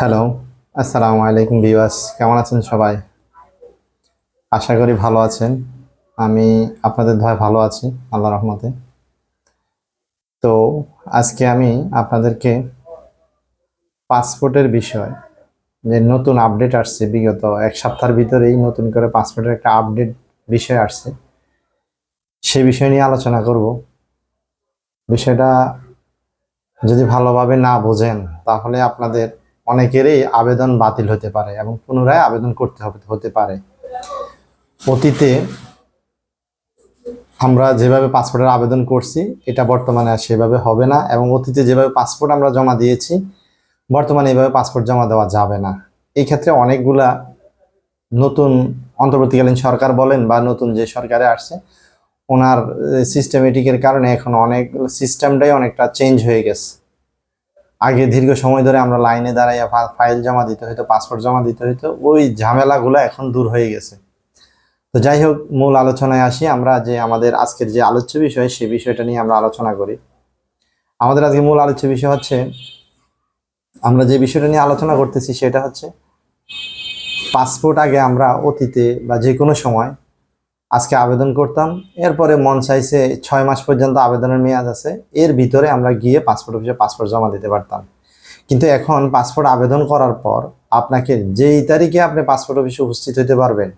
Hello, আসসালামু আলাইকুম বিওয়াস কেমন আছেন সবাই? আশা করি ভালো আছেন। আমি আপনাদের ভাই ভালো আছি আল্লাহ রহমতে। তো আজকে আমি আপনাদেরকে পাসপোর্টের বিষয়, যে নতুন আপডেট আসছে বিগত এক সপ্তাহের ভিতরেই নতুন করে পাসপোর্টের একটা আপডেট বিষয় আসছে, সে বিষয় নিয়ে আলোচনা করব। বিষয়টা যদি ভালোভাবে না বোঝেন, তাহলে আপনাদের অনেকেরই আবেদন বাতিল হতে পারে এবং পুনরায় আবেদন করতে হবে, হতে পারে। অতীতে আমরা যেভাবে পাসপোর্টের আবেদন করছি, এটা বর্তমানে আর সেভাবে হবে না এবং অতীতে যেভাবে পাসপোর্ট আমরা জমা দিয়েছি, বর্তমানে এইভাবে পাসপোর্ট জমা দেওয়া যাবে না। এই ক্ষেত্রে অনেকগুলা নতুন অন্তর্বর্তীকালীন সরকার বলেন বা নতুন যে সরকারে আসছে, ওনার সিস্টেমেটিকের কারণে এখন অনেক সিস্টেমটাই অনেকটা চেঞ্জ হয়ে গেছে। আগে দীর্ঘ সময় ধরে আমরা লাইনে দাঁড়াইয়া ফাইল জমা দিতে হইতো পাসপোর্ট জমা দিতে হইতো, ওই ঝামেলাগুলো এখন দূর হয়ে গেছে। তো যাই হোক, মূল আলোচনায় আসি আমরা যে আমাদের আজকের যে আলোচ্য বিষয়, সেই বিষয়টা নিয়ে আমরা আলোচনা করি। আমাদের আজকে মূল আলোচ্য বিষয় হচ্ছে, আমরা যে বিষয়টা নিয়ে আলোচনা করতেছি সেটা হচ্ছে পাসপোর্ট আগে আমরা অতীতে বা যে কোনো সময় আজকে আবেদন করতাম। এরপরে মন চাইছে ছয় মাস পর্যন্ত আবেদনের মেয়াদ আছে। এর ভিতরে আমরা গিয়ে পাসপোর্ট অফিসে পাসপোর্ট জমা দিতে পারতাম। কিন্তু এখন পাসপোর্ট আবেদন করার পর আপনাকে যেই তারিখে আপনি পাসপোর্ট অফিসে উপস্থিত হতে পারবেন,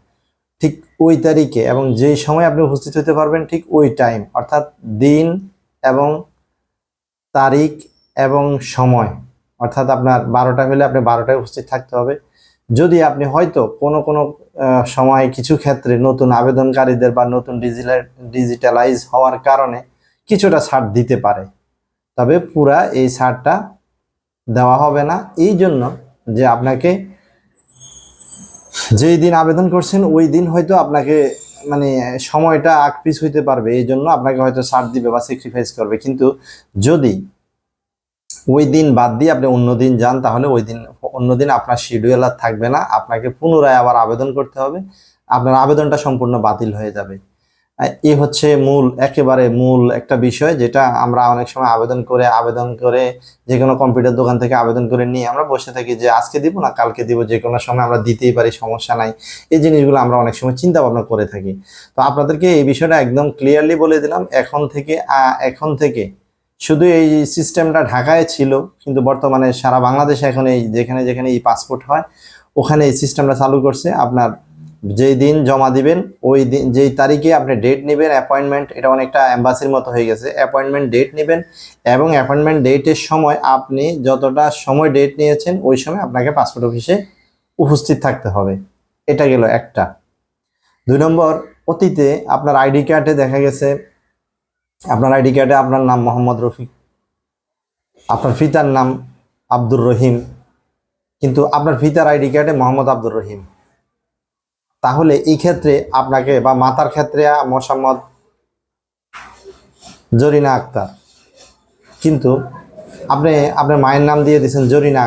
ঠিক ওই তারিখে এবং যেই সময় আপনি উপস্থিত হতে পারবেন, ঠিক ওই টাইম অর্থাৎ দিন এবং তারিখ এবং সময়, অর্থাৎ আপনার বারোটা হলে আপনি বারোটায় উপস্থিত থাকতে হবে। যদি আপনি হয়তো কোনো কোনো সময় কিছু ক্ষেত্রে নতুন আবেদনকারীদের বা নতুন ডিজিটাল ডিজিটালাইজ হওয়ার কারণে কিছুটা ছাড় দিতে পারে। তবে পুরা এই ছাড়টা দেওয়া হবে না। এই জন্য যে আপনাকে যেই দিন আবেদন করছেন, ওই দিন হয়তো আপনাকে মানে সময়টা আকপিস হইতে পারবে। এই জন্য আপনাকে হয়তো ছাড় দিবে বা স্যাক্রিফাইস করবে। কিন্তু যদি ওই দিন বাদ দিয়ে আপনি অন্য দিন যান, তাহলে ওই দিন, অন্য দিন আপনার শিডিউল আর থাকবে না। আপনাকে পুনরায় আবার আবেদন করতে হবে। আপনার আবেদনটা সম্পূর্ণ বাতিল হয়ে যাবে। এই হচ্ছে মূল, একেবারে মূল একটা বিষয়, যেটা আমরা অনেক সময় আবেদন করে আবেদন করে যে কোনো কম্পিউটার দোকান থেকে আবেদন করে নিয়ে আমরা বসে থাকি যে আজকে দিব না, কালকে দিব, যে কোনো সময় আমরা দিতেই পারি, সমস্যা নাই। এই জিনিসগুলো আমরা অনেক সময় চিন্তা ভাবনা করে থাকি। তো আপনাদেরকে এই বিষয়টা একদম ক্লিয়ারলি বলে দিলাম, এখন থেকে এখন থেকে শুধু এই সিস্টেমটা ঢাকায় ছিল, কিন্তু বর্তমানে সারা বাংলাদেশে এখন এই যেখানে যেখানে এই পাসপোর্ট হয়, ওখানে এই সিস্টেমটা চালু করছে। আপনার যেই দিন জমা দিবেন, ওই দিন, যেই তারিখে আপনি ডেট নেবেন অ্যাপয়েন্টমেন্ট এটা অনেকটা অ্যাম্বাসির মতো হয়ে গেছে। অ্যাপয়েন্টমেন্ট ডেট নেবেন এবং অ্যাপয়েন্টমেন্ট ডেটের সময় আপনি যতটা সময় ডেট নিয়েছেন, ওই সময় আপনাকে পাসপোর্ট অফিসে উপস্থিত থাকতে হবে। এটা গেল একটা। দুই নম্বর, অতীতে আপনার আইডি কার্ডে দেখা গেছে আপনার আইডি কার্ডে আপনার নাম মোহাম্মদ রফিক। আপনার পিতার নাম আব্দুর রহিম। কিন্তু আপনার পিতার আইডি কার্ডে মোহাম্মদ আব্দুর রহিম। তাহলে এই ক্ষেত্রে আপনাকে বা মাতার ক্ষেত্রে মোসাম্মদ জরিনা আক্তার। কিন্তু আপনি, আপনার মায়ের নাম দিয়ে দিয়েছেন জরিনা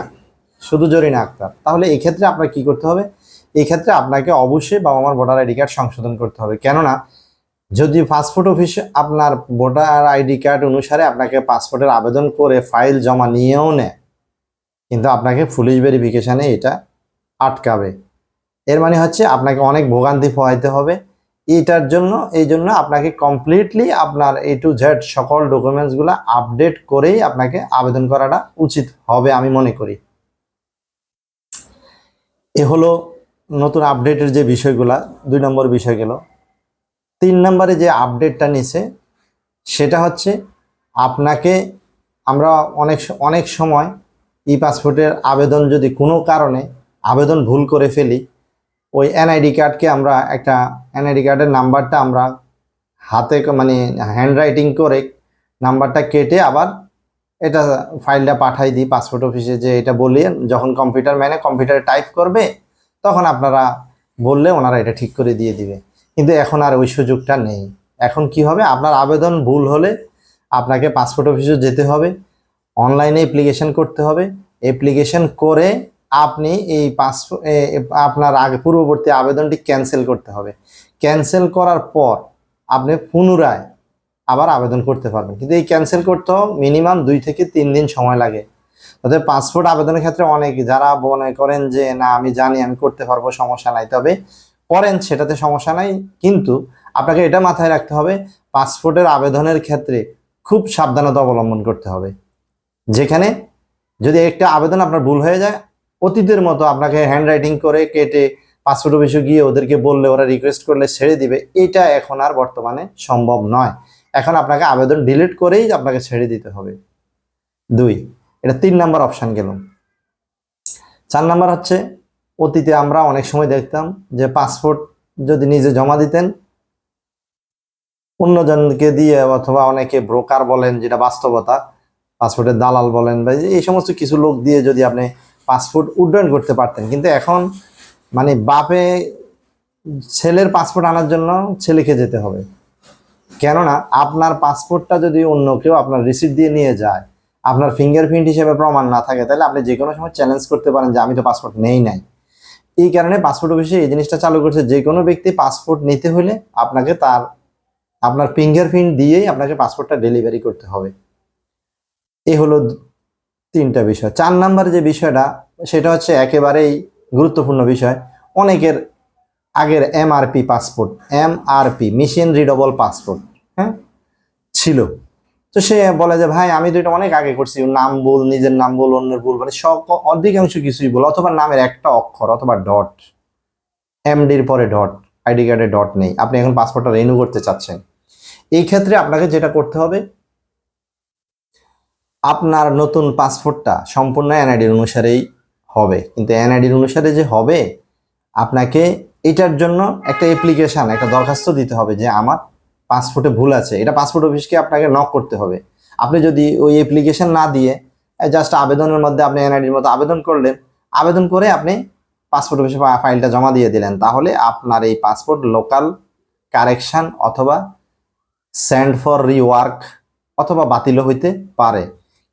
শুধু জরিনা আক্তার। তাহলে এই ক্ষেত্রে আপনার কি করতে হবে? এই ক্ষেত্রে আপনাকে অবশ্যই বাবা মার ভোটার আইডি কার্ড সংশোধন করতে হবে। কেননা যদি পাসপোর্ট অফিস আপনার ভোটার আইডি কার্ড অনুসারে আপনাকে পাসপোর্টের আবেদন করে ফাইল জমা নিয়েও নেয়, কিন্তু আপনাকে পুলিশ ভেরিফিকেশানে এটা আটকাবে। এর মানে হচ্ছে আপনাকে অনেক ভোগান্তি পোহাইতে হবে। এটার জন্য, এই জন্য আপনাকে কমপ্লিটলি আপনার এ টু জেড সকল ডকুমেন্টসগুলো আপডেট করেই আপনাকে আবেদন করাটা উচিত হবে আমি মনে করি। এ হলো নতুন আপডেটের যে বিষয়গুলা, দুই নম্বর বিষয় গেল। তিন নম্বরে যে আপডেটটা নিছে, সেটা হচ্ছে আপনাকে আমরা অনেক অনেক সময় ই পাসপোর্টের আবেদন যদি কোনো কারণে আবেদন ভুল করে ফেলি, ওই এনআইডি কার্ডকে আমরা একটা এনআইডি কার্ডের নাম্বারটা আমরা হাতে মানে হ্যান্ড রাইটিং করে নাম্বারটা কেটে আবার এটা ফাইলটা পাঠাই দিই পাসপোর্ট অফিসে যে এটা বলিয়ে যখন কম্পিউটার ম্যানে কম্পিউটারে টাইপ করবে, তখন আপনারা বললে ওনারা এটা ঠিক করে দিয়ে দিবে। কিন্তু এখন আর ওই সুযোগটা নেই। এখন কি হবে? আপনার আবেদন ভুল হলে আপনাকে পাসপোর্ট অফিসে যেতে হবে অনলাইনে অ্যাপ্লিকেশন করতে হবে। অ্যাপ্লিকেশন করে আপনি এই পাসপোর্ট আপনার আগে পূর্ববর্তী আবেদনটি ক্যান্সেল করতে হবে। ক্যান্সেল করার পর আপনি পুনরায় আবার আবেদন করতে পারবেন। কিন্তু এই ক্যান্সেল করতেও মিনিমাম দুই থেকে তিন দিন সময় লাগে। অতএব পাসপোর্ট আবেদনের ক্ষেত্রে অনেক যারা মনে করেন যে, না, আমি জানি, আমি করতে পারব, সমস্যা নাই। তবে করেন সেটাতে সমস্যা নাই, কিন্তু আপনাকে এটা মাথায় রাখতে হবে, পাসপোর্টের আবেদনের ক্ষেত্রে খুব সাবধানতা অবলম্বন করতে হবে। যেখানে যদি একটা আবেদন আপনার ভুল হয়ে যায়, অতীতের মতো আপনাকে হ্যান্ড রাইটিং করে কেটে পাসপোর্ট অফিসে গিয়ে ওদেরকে বললে, ওরা রিকোয়েস্ট করলে ছেড়ে দিবে, এটা এখন আর বর্তমানে সম্ভব নয়। এখন আপনাকে আবেদন ডিলিট করেই আপনাকে ছেড়ে দিতে হবে। দুই, এটা তিন নাম্বার অপশান গেল। চার নাম্বার হচ্ছে অতীতে আমরা অনেক সময় দেখতাম যে পাসপোর্ট যদি নিজে জমা দিতেন, অন্যজনকে দিয়ে অথবা অনেকে ব্রোকার বলেন যেটা বাস্তবতা পাসপোর্টের দালাল বলেন বা এই সমস্ত কিছু লোক দিয়ে যদি আপনি পাসপোর্ট উড্ডয়ন করতে পারতেন। কিন্তু এখন মানে বাপে ছেলের পাসপোর্ট আনার জন্য ছেলেকে যেতে হবে। কেননা আপনার পাসপোর্টটা যদি অন্য কেউ আপনার রিসিট দিয়ে নিয়ে যায়, আপনার ফিঙ্গারপ্রিন্ট হিসেবে প্রমাণ না থাকে, তাহলে আপনি যে কোনো সময় চ্যালেঞ্জ করতে পারেন যে আমি তো পাসপোর্ট নেই নাই। এই কারণে পাসপোর্ট অফিসে এই জিনিসটা চালু করছে। যে কোনো ব্যক্তি পাসপোর্ট নিতে হলে আপনাকে তার, আপনার ফিঙ্গারপ্রিন্ট দিয়েই আপনাকে পাসপোর্টটা ডেলিভারি করতে হবে। এই হলো তিনটা বিষয়। চার নাম্বার যে বিষয়টা, সেটা হচ্ছে একেবারেই গুরুত্বপূর্ণ বিষয়। অনেকের আগের MRP passport MRP machine readable passport হ্যাঁ? ছিল। তো সে বলে যে, ভাই, আমি তো এটা অনেক আগে করছি, নাম বল নিজের নাম বল অন্যের ভুল। মানে সব অধিকাংশ কিছুই বল অথবা নামের একটা অক্ষর, অথবা ডট। এমডির পরে ডট আইডি কার্ডে ডট নেই। আপনি এখন পাসপোর্টটা রিনিউ করতে চাচ্ছেন। এই ক্ষেত্রে আপনাকে যেটা করতে হবে, আপনার নতুন পাসপোর্টটা সম্পূর্ণ এনআইডির অনুসারেই হবে। কিন্তু এনআইডির অনুসারে যে হবে, আপনাকে এটার জন্য একটা অ্যাপ্লিকেশান একটা দরখাস্ত দিতে হবে যে, আমার পাসপোর্টে ভুল আছে, এটা পাসপোর্ট অফিসকে আপনাকে নক করতে হবে। আপনি যদি ওই অ্যাপ্লিকেশন না দিয়ে জাস্ট আবেদনের মধ্যে আপনি এনআইডির মতো আবেদন করলেন, আবেদন করে আপনি পাসপোর্ট অফিসে ফাইলটা জমা দিয়ে দিলেন। তাহলে আপনার এই পাসপোর্ট লোকাল কারেকশন অথবা স্যান্ড ফর রিওয়ার্ক অথবা বাতিলও হইতে পারে।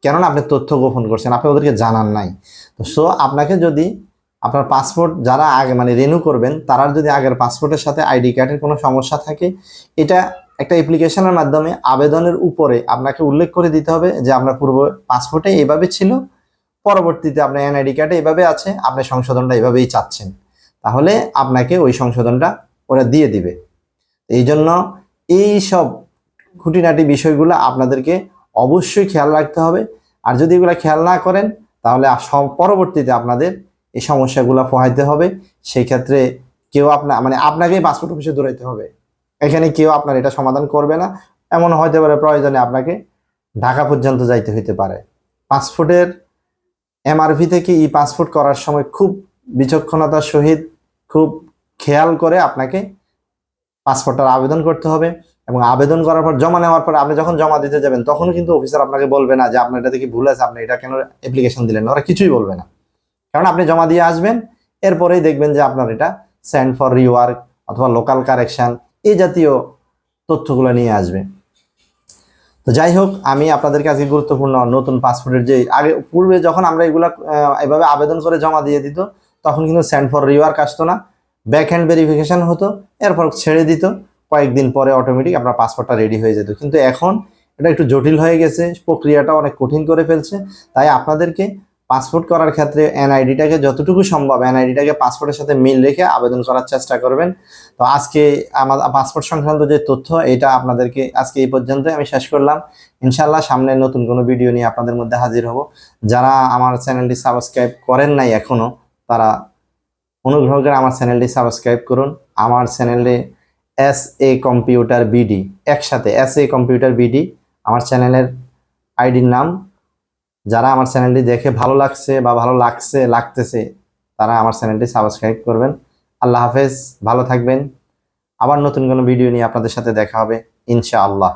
কেননা আপনি তথ্য গোপন করছেন, আপনি ওদেরকে জানান নাই। তো সো আপনাকে যদি আপনার পাসপোর্ট যারা আগে মানে রিনিউ করবেন তারা যদি আগের পাসপোর্টের সাথে আইডি কার্ডের কোনো সমস্যা থাকে, এটা একটা অ্যাপ্লিকেশনের মাধ্যমে আবেদনের উপরে আপনাকে উল্লেখ করে দিতে হবে যে আপনার পূর্ব পাসপোর্টে এইভাবে ছিল, পরবর্তীতে আপনার এনআইডি কার্ডে এভাবে আছে, আপনি সংশোধনটা এভাবেই চাচ্ছেন। তাহলে আপনাকে ওই সংশোধনটা ওরা দিয়ে দিবে। এই জন্য এই সব খুঁটিনাটি বিষয়গুলো আপনাদেরকে অবশ্যই খেয়াল রাখতে হবে। আর যদি এগুলো খেয়াল না করেন, তাহলে পরবর্তীতে আপনাদের এই সমস্যাগুলো পোহাইতে হবে। সেই ক্ষেত্রে কেউ আপনার মানে আপনাকেই পাসপোর্ট অফিসে দৌড়াইতে হবে। এখানে কেউ আপনার এটা সমাধান করবে না। এমন হতে পারে প্রয়োজনে আপনাকে ঢাকা পর্যন্ত যাইতে হইতে পারে। পাসপোর্টের এমআরভি থেকে ই পাসপোর্ট করার সময় খুব বিচক্ষণতার সহিত খুব খেয়াল করে আপনাকে পাসপোর্টটার আবেদন করতে হবে এবং আবেদন করার পর, জমা নেওয়ার পর আপনি যখন জমা দিতে যাবেন, তখন কিন্তু অফিসার আপনাকে বলবে না যে আপনার এটা থেকে ভুল আছে, আপনি এটা কেন অ্যাপ্লিকেশন দিলেন ওরা কিছুই বলবে না। কারণ আপনি জমা দিয়ে আসবেন, এরপরেই দেখবেন যে আপনার এটা সেন্ড ফর রিওয়ার্ক অথবা লোকাল কারেকশন এই জাতীয় তথ্যগুলো নিয়ে আসবে। তো যাই হোক, আমি আপনাদেরকে আজকে গুরুত্বপূর্ণ নতুন পাসপোর্টের যে আগে পূর্বে যখন আমরা এগুলা এভাবে আবেদন করে জমা দিয়ে দিত, তখন কিন্তু স্যান্ড ফর রিওয়ার্ক আসতো না। ব্যাক হ্যান্ড ভেরিফিকেশান হতো, এরপর ছেড়ে দিত। কয়েকদিন পরে অটোমেটিক আপনার পাসপোর্টটা রেডি হয়ে যেত। কিন্তু এখন এটা একটু জটিল হয়ে গেছে, প্রক্রিয়াটা অনেক কঠিন করে ফেলছে। তাই আপনাদেরকে পাসপোর্ট করার ক্ষেত্রে এনআইডিটাকে যতটুকু সম্ভব এনআইডিটাকে পাসপোর্টের সাথে মিল রেখে আবেদন করার চেষ্টা করবেন। তো আজকে আমার পাসপোর্ট সংক্রান্ত যে তথ্য, এটা আপনাদেরকে আজকে এই পর্যন্ত আমি শেষ করলাম। ইনশাল্লাহ সামনে নতুন কোনো ভিডিও নিয়ে আপনাদের মধ্যে হাজির হব। যারা আমার চ্যানেলটি সাবস্ক্রাইব করেন নাই এখনও তারা অনুগ্রহ করে আমার চ্যানেলটি সাবস্ক্রাইব করুন। আমার চ্যানেলে এস এ কম্পিউটার বিডি, একসাথে এস এ কম্পিউটার বিডি, আমার চ্যানেলের আইডির নাম যারা আমার চ্যানেলটি দেখে ভালো লাগছে বা ভালো লাগছে, লাগতেছে, তারা আমার চ্যানেলটি সাবস্ক্রাইব করবেন। আল্লাহ হাফেজ, ভালো থাকবেন। আবার নতুন কোনো ভিডিও নিয়ে আপনাদের সাথে দেখা হবে, ইনশাআল্লাহ।